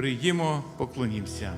Прийдімо, поклонімося.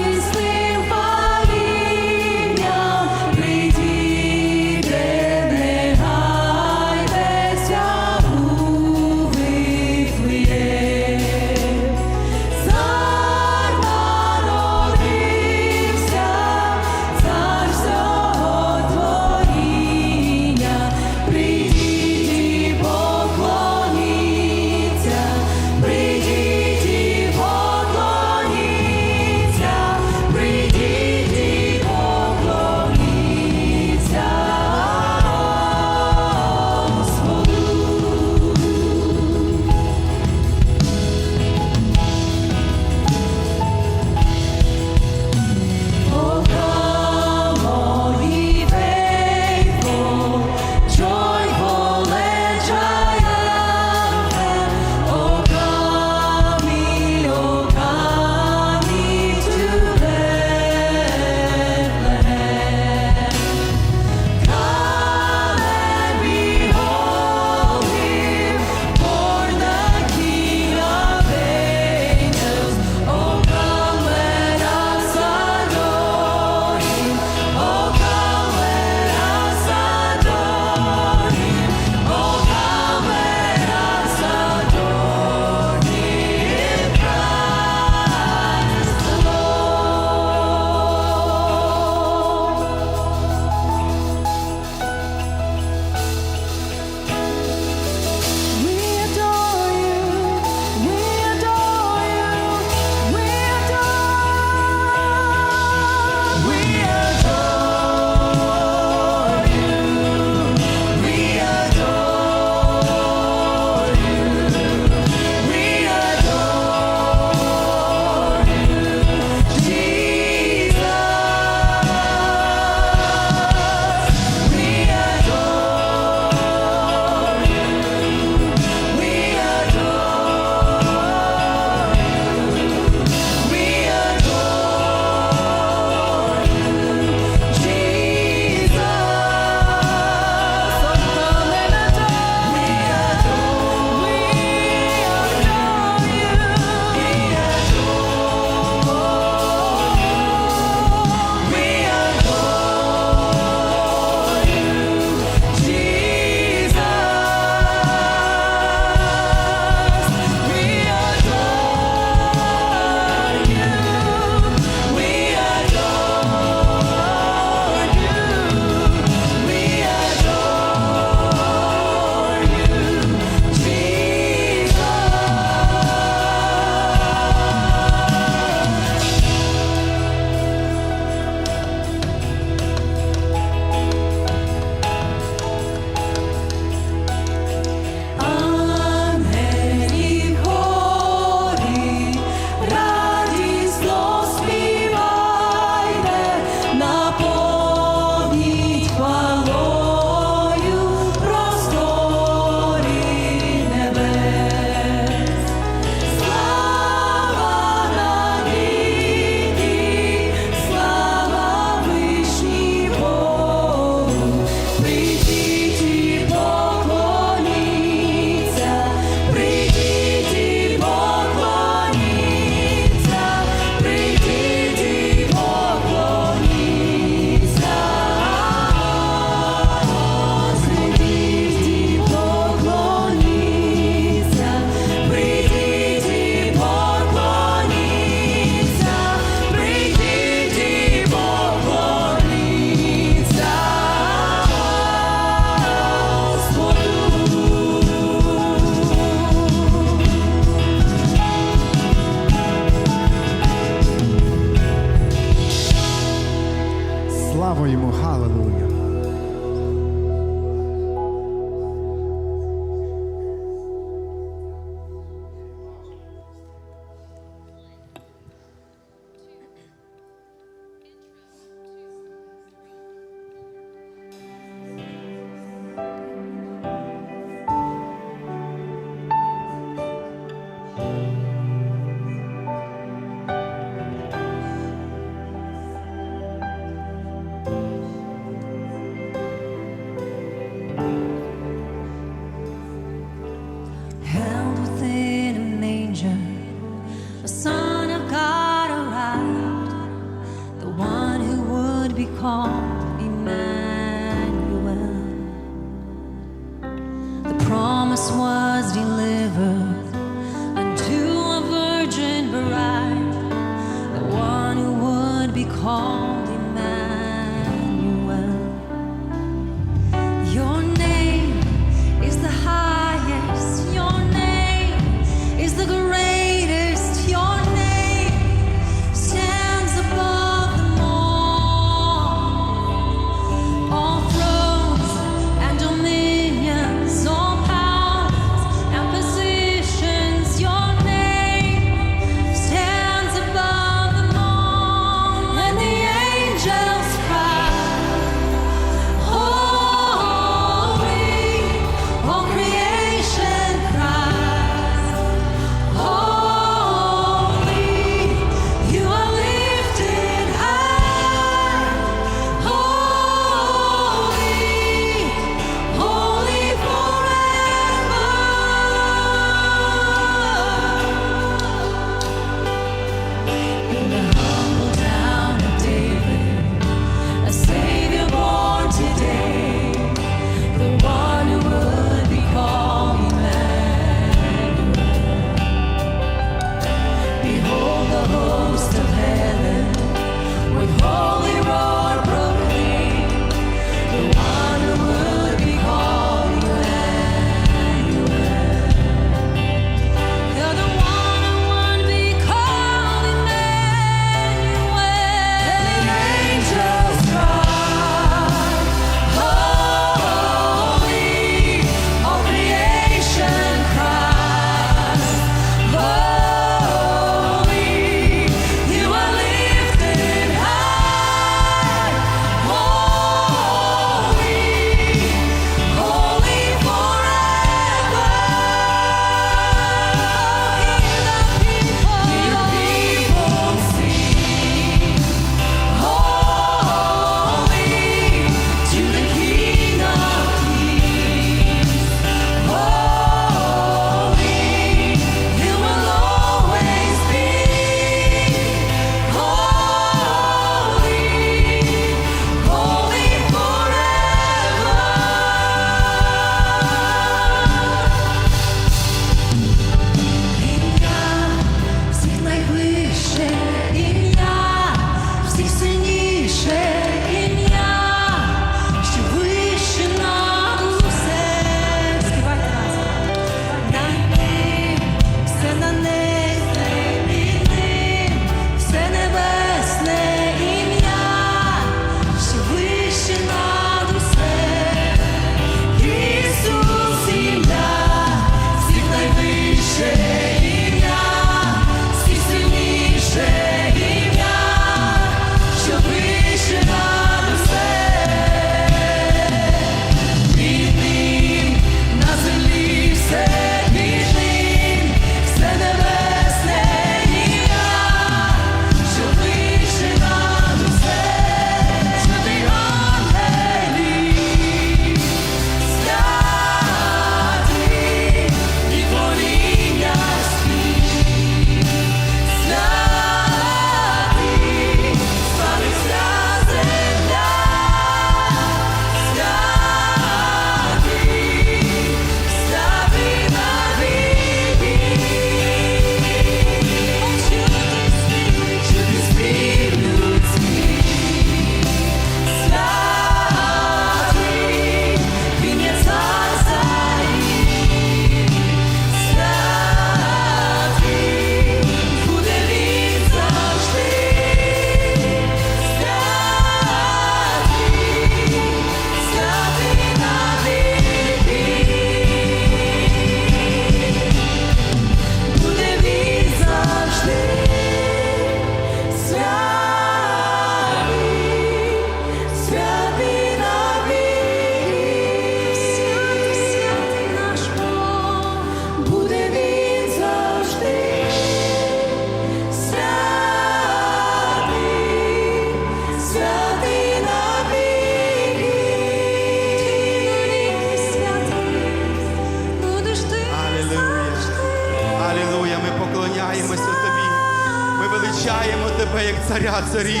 Величаємо тебе як царя царів.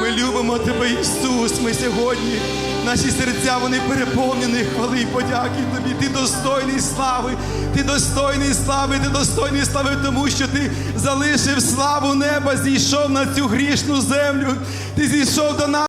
Ми любимо тебе, Ісус. Ми сьогодні. Наші серця вони переповнені хвали і подяки тобі. Ти достойний слави, ти достойний слави, ти достойний слави, тому що ти залишив славу неба, зійшов на цю грішну землю. Ти зійшов до нас.